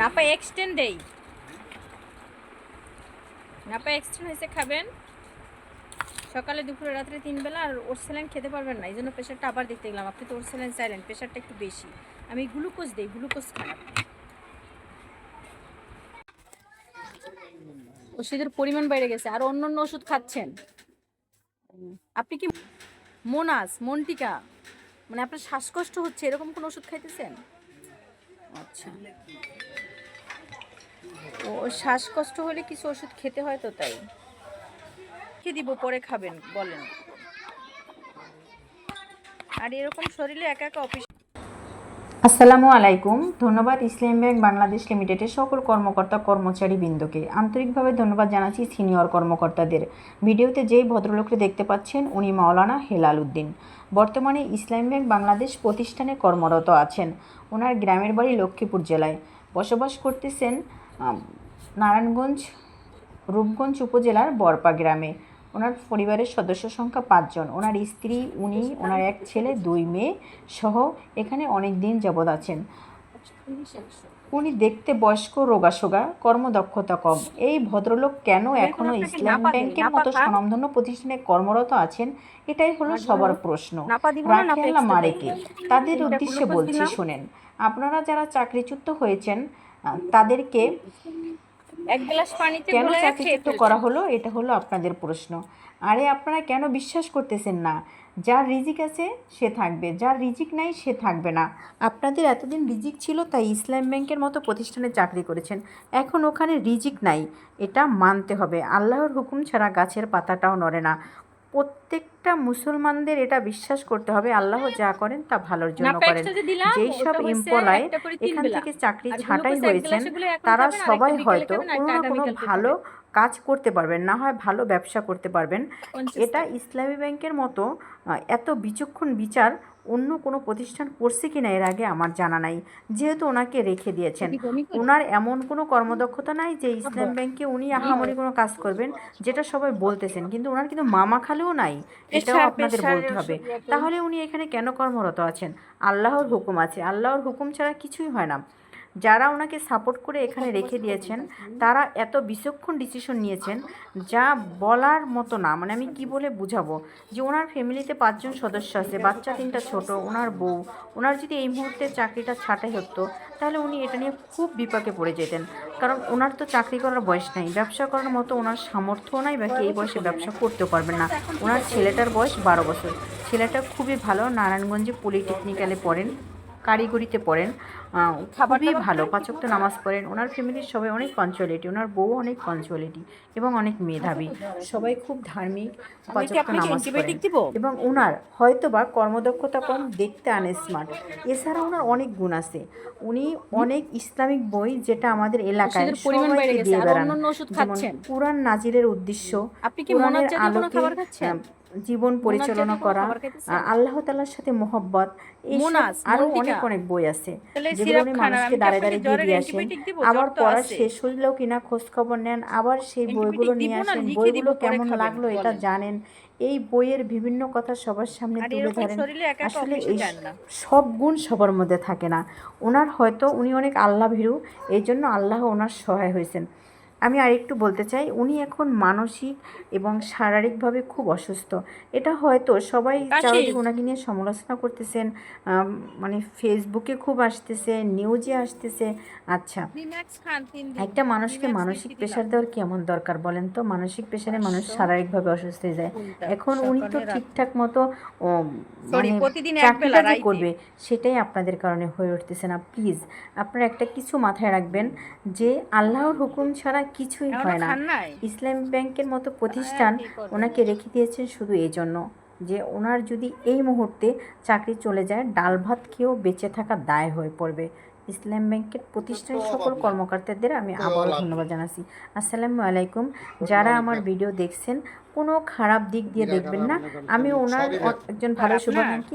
Napa extend দেই। Napa extend হয়েছে খাবেন। সকালে, দুপুরে, রাত্রে তিন বেলা আর ওর স্যালাইন খেতে পারবেন না এই জন্য প্রেশারটা আবার দেখতে গেলাম। আপনি তো ওর স্যালাইন চাইলেন প্রেশারটা একটু বেশি। আমি গ্লুকোজ দিই গ্লুকোজ খারাপ ওষুধের পরিমাণ বেড়ে গেছে, আর অন্য অন্য ওষুধ খাচ্ছেন। আপনি কি মোনাস, মন্টিকা মানে আপনার শ্বাসকষ্ট হচ্ছে, এরকম কোন ওষুধ খাইতেছেন? আচ্ছা। ও শ্বাসকষ্ট হলে কিছু ওষুধ খেতে হয় তো তাই? কি দিব, পরে খাবেন, বলেন। আর এরকম শরীরে একা একা অফিস আসসালামু আলাইকুম। ধন্যবাদ ইসলাম ব্যাংক বাংলাদেশ লিমিটেডের সকল কর্মকর্তা কর্মচারী বৃন্দকে। আন্তরিকভাবে ধন্যবাদ জানাচ্ছি সিনিয়র কর্মকর্তাদের। ভিডিওতে যেই ভদ্রলোককে দেখতে পাচ্ছেন, উনি মাওলানা হেলাল উদ্দিন। বর্তমানে ইসলাম ব্যাংক বাংলাদেশ প্রতিষ্ঠানে কর্মরত আছেন। ওনার গ্রামের বাড়ি লক্ষ্মীপুর জেলায়। বসবাস করতেছেন নারায়ণগঞ্জ রূপগঞ্জ উপজেলার বরপা গ্রামে। ওনার পরিবারের সদস্য সংখ্যা পাঁচজন। ওনার স্ত্রী উনি ওনার এক ছেলে দুই মেয়ে সহ এখানে অনেক দিন যাবৎ আছেন। উনি দেখতে বয়স্ক রোগাসোগা কর্মদক্ষতা কম। এই ভদ্রলোক কেন এখনও ইসলাম ব্যাংকের মতো স্বনামধন্য প্রতিষ্ঠানে কর্মরত আছেন? এটাই হলো সবার প্রশ্ন। মারেকে। তাদের উদ্দেশ্যে বলছি। শোনেন। আপনারা যারা চাকরিচ্যুত হয়েছেন তাদেরকে এক গ্লাস পানিতে কেন চাকরিচ্যুত করা হলো? এটা হলো আপনাদের প্রশ্ন। আরে আপনারা কেন বিশ্বাস করতেছেন না? যার রিজিক আছে সে থাকবে। যার রিজিক নাই সে থাকবে না। আপনাদের এতদিন রিজিক ছিল তাই ইসলাম ব্যাংকের মতো প্রতিষ্ঠানে চাকরি করেছেন। এখন ওখানে রিজিক নাই। এটা মানতে হবে। আল্লাহর হুকুম ছাড়া গাছের পাতাটাও নড়ে না। প্রত্যেকটা মুসলমানদের এটা বিশ্বাস করতে হবে আল্লাহ যা করেন তা ভালোর জন্য করেন। যেই সব এমপ্লয় এখান থেকে চাকরি ছাঁটাই হয়েছেন তারা সবাই হয়তো কোনো না কোনো ভালো কাজ করতে পারবেন না হয় ভালো ব্যবসা করতে পারবেন। এটা ইসলামী ব্যাংকের মতো এত বিচক্ষণ বিচার অন্য কোনো প্রতিষ্ঠান করছে কিনা এর আগে আমার জানা নাই। যেহেতু ওনাকে রেখে দিয়েছেন? ওনার এমন কোনো কর্মদক্ষতা নাই যে ইসলাম ব্যাংকে উনি আহামরি কোনো কাজ করবেন যেটা সবাই বলতেছেন। কিন্তু ওনার কিন্তু মামা খালেও নাই। এটাও আপনাদের বলতে হবে। তাহলে উনি এখানে কেন কর্মরত আছেন? আল্লাহর হুকুম আছে। আল্লাহর হুকুম ছাড়া কিছুই হয় না। যারা ওনাকে সাপোর্ট করে এখানে রেখে দিয়েছেন তারা এত বিচক্ষণ ডিসিশন নিয়েছেন যা বলার মতো না। মানে আমি কি বলে বুঝাবো? যে ওনার ফ্যামিলিতে পাঁচজন সদস্য আছে বাচ্চা তিনটা ছোট ওনার বউ। ওনার যদি এই মুহূর্তে চাকরিটা ছাঁটাই হতো তাহলে উনি এটা নিয়ে খুব বিপাকে পড়ে যেতেন। কারণ ওনার তো চাকরি করার বয়স নাই। ব্যবসা করার মতো ওনার সামর্থ্য নাই বাকি এই বয়সে ব্যবসা করতেও পারবেন না। ওনার ছেলেটার বয়স বারো বছর। ছেলেটা খুবই ভালো। নারায়ণগঞ্জে পলিটেকনিক্যালে পড়েন। কারিগরিতে পড়েন খুবই ভালো পাঁচক্ত নামাজ পড়েন ওনার ফ্যামিলির সবাই অনেক পঞ্চুয়ালিটি ওনার বউ অনেক পঞ্চুয়ালিটি এবং অনেক মেধাবী। সবাই খুব ধার্মিক নামাজ পড়েন। এবং ওনার হয়তো বা কর্মদক্ষতা কম দেখতে আনে স্মার্ট এছাড়া ওনার অনেক গুণ আছে। উনি অনেক ইসলামিক বই যেটা আমাদের এলাকায় দিয়ে বেড়ান। যেমন কোরআন নাজিরের উদ্দেশ্য আপনি কি মনোজ আলোকে জীবন পরিচালনা করা আল্লাহ তালার সাথে মোহব্বত এই আরও অনেক অনেক বই আছে তাহলে যেগুলো উনি মানুষকে আমি কি দাঁড়ে দাঁড়িয়ে দিয়ে দিয়ে আসেন। আবার পড়া শেষ হইলেও কিনা খোঁজ খবর নেন আবার সেই বইগুলো নিয়ে আসেন বইগুলো কেমন লাগল এটা জানেন। এই বইয়ের বিভিন্ন কথা সবার সামনে তুলে ধরেন। আসলে এই সব গুণ সবার মধ্যে থাকে না। ওনার হয়তো উনি অনেক আল্লাহ ভীরু এই জন্য আল্লাহ ওনার সহায় হয়েছেন। আমি আরেকটু বলতে চাই উনি এখন মানসিক এবং শারীরিকভাবে খুব অসুস্থ। এটা হয়তো সবাই। চারিদিকে ওনাকে নিয়ে সমালোচনা করতেছেন মানে ফেসবুকে খুব আসতেছে নিউজে আসতেছে। আচ্ছা। একটা মানুষকে মানসিক প্রেশার দেওয়ার কেমন দরকার বলেন তো? মানসিক প্রেশারে মানুষ শারীরিকভাবে অসুস্থ হয়ে যায়। এখন উনি তো ঠিকঠাক মতো মানে প্রতিদিন চাকরিটা যে করবে সেটাই আপনাদের কারণে হয়ে উঠতেছে না। প্লিজ আপনারা একটা কিছু মাথায় রাখবেন যে আল্লাহর হুকুম ছাড়া কিছুই হয় না। ইসলাম ব্যাংকের মতো প্রতিষ্ঠান ওনাকে রেখে দিয়েছেন শুধু এই জন্য যে ওনার যদি এই মুহূর্তে চাকরি চলে যায় ডাল ভাত খেয়েও বেঁচে থাকা দায় হয়ে পড়বে। ইসলাম ব্যাংকের প্রতিষ্ঠানের সকল কর্মকর্তাদের আমি আবারও ধন্যবাদ জানাচ্ছি। আসসালামু আলাইকুম। যারা আমার ভিডিও দেখছেন কোনো খারাপ দিক দিয়ে দেখবেন না। আমি ওনার একজন ভালো শুভাকাঙ্ক্ষী।